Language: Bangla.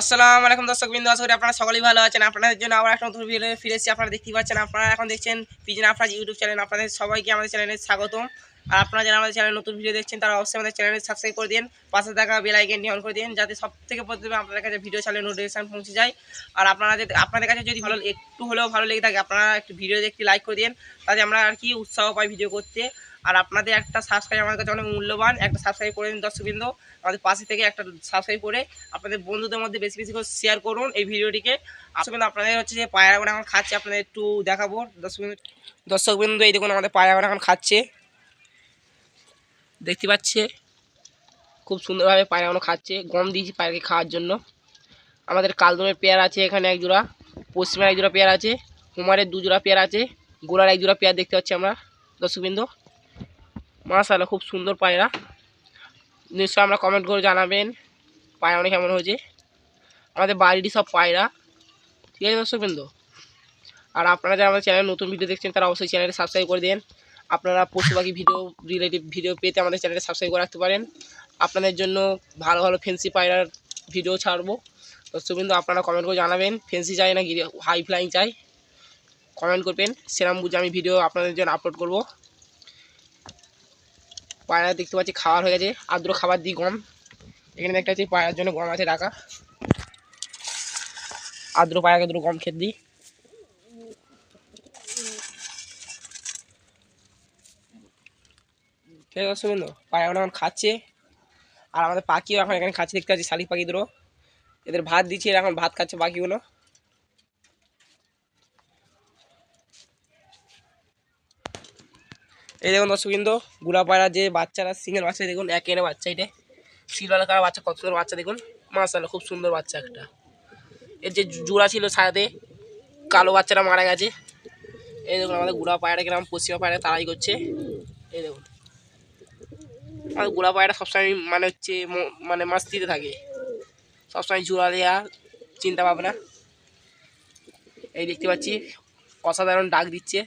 আসসালামু আলাইকুম দর্শক বিন্দু, আশা করি আপনারা সকলেই ভালো আছেন। আপনাদের জন্য আবার একটা নতুন ভিডিও ফিরে এসেছি। আপনারা দেখতেই পাচ্ছেন, আপনারা এখন দেখছেন পিজন আফরাজ ইউটিউব চ্যানেল আপনাদের সবাইকে আমাদের চ্যানেলে স্বাগতম। আর আপনারা যারা আমাদের চ্যানেলে নতুন ভিডিও দেখছেন, তারা অবশ্যই আমাদের চ্যানেলে সাবস্ক্রাইব করে দিন পাশে থাকা বেল আইকনটি অন করে দিন যাতে সব থেকে প্রথমে আপনাদের কাছে ভিডিও চালে নোটিফিকেশন পৌঁছে যায়। আর আপনারা যদি আপনাদের কাছে যদি ভালো একটু হলেও ভালো লেগে থাকে, আপনারা একটু ভিডিও দেখতে লাইক করে দিন তাতে আমরা আর কি উৎসাহ পাই ভিডিও করতে। আর আপনাদের একটা সাবস্ক্রাইব আমাদের কাছে অনেক মূল্যবান, একটা সাবস্ক্রাইব করে দিন দর্শকবৃন্দ, আমাদের পাশে থেকে একটা সাবস্ক্রাইব করে আপনাদের বন্ধুদের মধ্যে বেশি বেশি করে শেয়ার করুন এই ভিডিওটিকে দর্শকবৃন্দ, আপনাদের হচ্ছে যে পায়রাগুলো এখন খাচ্ছে, আপনাদের একটু দেখাবো। দর্শকবৃন্দ দর্শকবৃন্দ, এই দেখুন আমাদের পায়রাগুলো এখন খাচ্ছে। দেখতে পাচ্ছে। খুব সুন্দরভাবে পায়রা পায়রাগুলো খাচ্ছে। গম দিয়েছি পায়রাকে খাওয়ার জন্য। আমাদের কালদমের পেয়ার আছে এখানে এক জোড়া, পশ্চিমের এক জোড়া পেয়ার আছে, কুমারের দু জোড়া পেয়ার আছে, গোলার এক জোড়া পেয়ার দেখতে পাচ্ছি আমরা, দর্শকবৃন্দ। মাশাআল্লাহ, খুব সুন্দর পায়রা। নিশ্চয়ই আমরা কমেন্ট করে জানাবেন পায়রা অনেক কেমন হয়েছে। আমাদের বাড়িটি সব পায়রা। ঠিক আছে দর্শকবৃন্দ? আর আপনারা যারা আমাদের চ্যানেলে নতুন ভিডিও দেখছেন, তারা অবশ্যই চ্যানেলটি সাবস্ক্রাইব করে দেন। আপনারা পশু পাখি ভিডিও রিলেটিভ ভিডিও পেতে আমাদের চ্যানেলটি সাবস্ক্রাইব করে রাখতে পারেন। আপনাদের জন্য ভালো ভালো ফেন্সি পায়রার ভিডিও ছাড়বো। দর্শকবৃন্দ আপনারা কমেন্ট করে জানাবেন। ফেন্সি চাই না হাই ফ্লাইং চাই? কমেন্ট করবেন। সেরকম বুঝে আমি ভিডিও আপনাদের জন্য আপলোড করব। পায়রা দেখতে পাচ্ছি খাওয়ার হয়ে গেছে। আদ্র খাবার দিই গম। এখানে দেখতে পাচ্ছি পায়রার জন্য গম আছে রাখা আদ্র পায়রাকে দুটো গম খেতে দিই। ঠিক আছে, শুনুন পায়রাগুলো এখন খাচ্ছে। আর আমাদের পাখিও এখন এখানে খাচ্ছে, দেখতে পাচ্ছি শালিক পাখি দুটো এদের ভাত দিচ্ছি, এরা এখন ভাত খাচ্ছে পাখিগুলো। এই দেখুন দর্শক কিন্তু গুড়া পায়রা যে বাচ্চারা সিঙ্গেল বাচ্চা, দেখুন, এক এনে বাচ্চা এটা। সিলওয়ালা কারা বাচ্চা, কত সুন্দর বাচ্চা, দেখুন। মাসাল্লাহ খুব সুন্দর বাচ্চা একটা। এর যে জোড়া ছিল সাথে কালো বাচ্চাটা মারা গেছে। এই দেখুন, আমাদের গুড়া পায়রা গ্রাম পশ্চিমা পায়রা তাড়াই করছে। এই দেখুন। আমাদের গোলা পায়রা সবসময় মানে হচ্ছে মানে দিতে থাকে। সবসময় জোড়া দেওয়া চিন্তা ভাবনা। এই দেখতে পাচ্ছি, অসাধারণ ডাক দিচ্ছে।